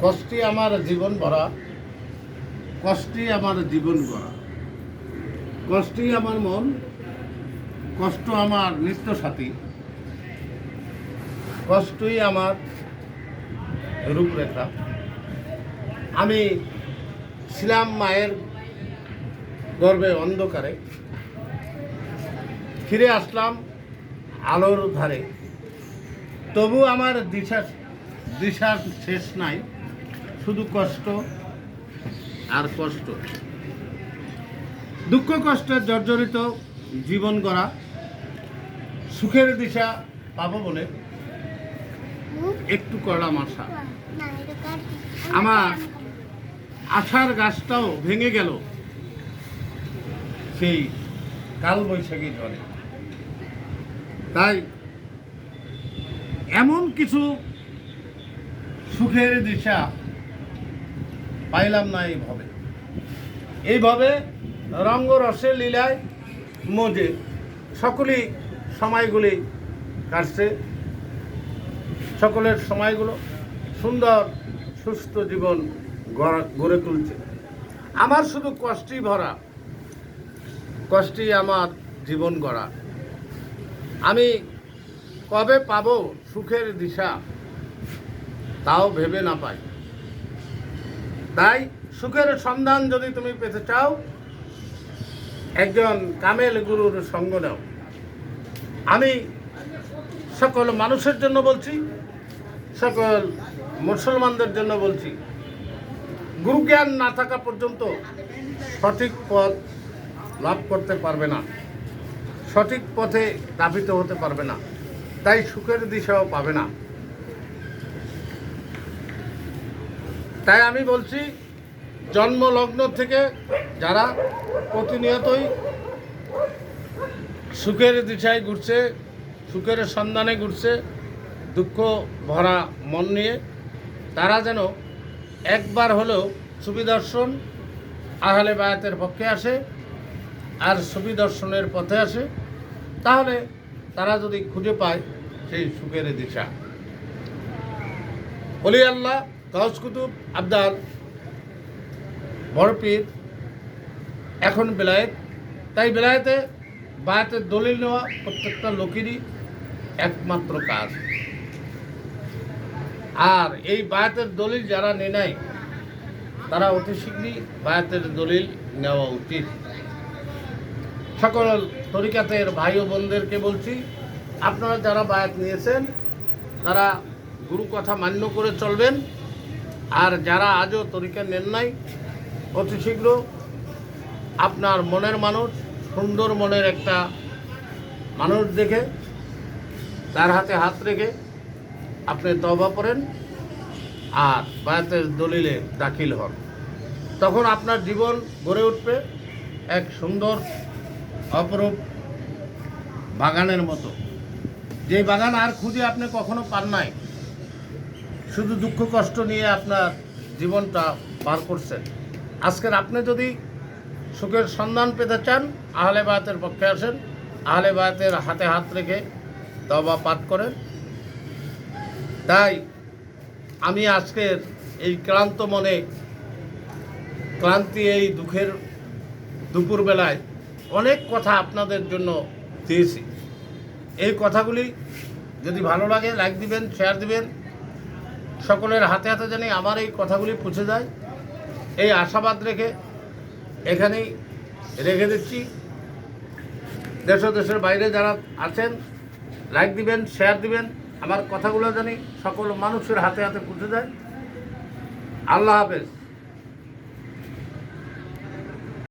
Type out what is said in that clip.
কষ্টই আমার জীবন ভরা কষ্টই আমার জীবন ভরা কষ্টই আমার মন, কষ্ট আমার নিত্য সাথী। কষ্টই আমার রূপরেখা আমি ছিলাম মায়ের গর্বে অন্ধকারে ফিরে আসলাম আলোর ধারে তবু আমার দিশা দিশার শেষ নাই, শুধু কষ্ট আর কষ্ট। দুঃখ কষ্টের জর্জরিত জীবন গড়া সুখের দিশা পাবো বলে একটু করলাম আশা আমার আশার গাছটাও ভেঙে গেল সেই কাল বৈশাখী তাই এমন কিছু সুখের দিশা পাইলাম না এইভাবে এইভাবে রঙ্গরসে লীলায় মজে সকলেই সময়গুলি কাটছে। সকলের সময়গুলো সুন্দর, সুস্থ জীবন গড়া- গড়ে তুলছে। আমার শুধু কষ্টই ভরা, কষ্টই আমার জীবন গড়া। আমি কবে পাবো সুখের দিশা? তাও ভেবে না পাই তাই সুখের সন্ধান যদি তুমি পেতে চাও, একজন কামেল গুরুর সঙ্গ নাও। আমি সকল মানুষের জন্য বলছি, সকল মুসলমানদের জন্য বলছি গুরু জ্ঞান না থাকা পর্যন্ত সঠিক পথ লাভ করতে পারবে না। সঠিক পথে দাবিত হতে পারবে না। তাই সুখের দিশাও পাবে না। তাই আমি বলছি, জন্মলগ্ন থেকে যারা প্রতিনিয়তই সুখের দিশায় ঘুরছে, সুখের সন্ধানে ঘুরছে, দুঃখ ভরা মন নিয়ে, তারা যেন একবার হলেও সুবিদর্শন আহলে বায়াতের পক্ষে আসে আর সুবিদর্শনের পথে আসে, তাহলে তারা যদি খুঁজে পায় সেই সুখের দিশা। অলি আল্লাহ গাউস কুতুব আবদাল বড়পীর, এখন বেলায়েত। তাই বেলায়েতে বায়াতের দলিল নেওয়া প্রত্যেকটা লোকেরই একমাত্র কাজ। আর এই বায়াতের দলিল যারা নেয় নাই, তারা অতি শীঘ্রই বায়াতের দলিল নেওয়া উচিত। সকল তরিকাতের ভাই ও বোনদেরকে বলছি, আপনারা যারা বায়াত নিয়েছেন, তারা গুরু কথা মান্য করে চলবেন। আর যারা আজও তরিকা নেন নাই, অতি শীঘ্র আপনার মনের মানুষ, সুন্দর মনের একটা মানুষ দেখে, তার হাতে হাত রেখে আপনি তবা পড়েন আর বায়াতের দলিলে দাখিল হন। তখন আপনার জীবন গড়ে উঠবে এক সুন্দর, অপরূপ বাগানের মতো। যে বাগান আর খুঁজে আপনি কখনো পান নাই শুধু দুঃখ কষ্ট নিয়ে আপনার জীবনটা পার করছেন। আজকের আপনি যদি সুখের সন্ধান পেতে চান, আহলে বায়াতের পক্ষে আসেন, আহলে বায়াতের হাতে হাত রেখে দবা পাঠ করেন। তাই আমি আজকের এই ক্লান্ত মনে, ক্লান্তি এই দুঃখের দুপুরবেলায় অনেক কথা আপনাদের জন্য দিয়েছি। এই কথাগুলি যদি ভালো লাগে লাইক দিবেন শেয়ার দিবেন। সকলের হাতে হাতে জানি আমার এই কথাগুলি পুছে যায়। এই আশাবাদ রেখে এখানেই রেখে দিচ্ছি। দেশ দেশের বাইরে যারা আছেন লাইক দিবেন শেয়ার দিবেন, আমার কথাগুলো জানি সকল মানুষের হাতে হাতে পুছে যায়। আল্লাহ হাফেজ।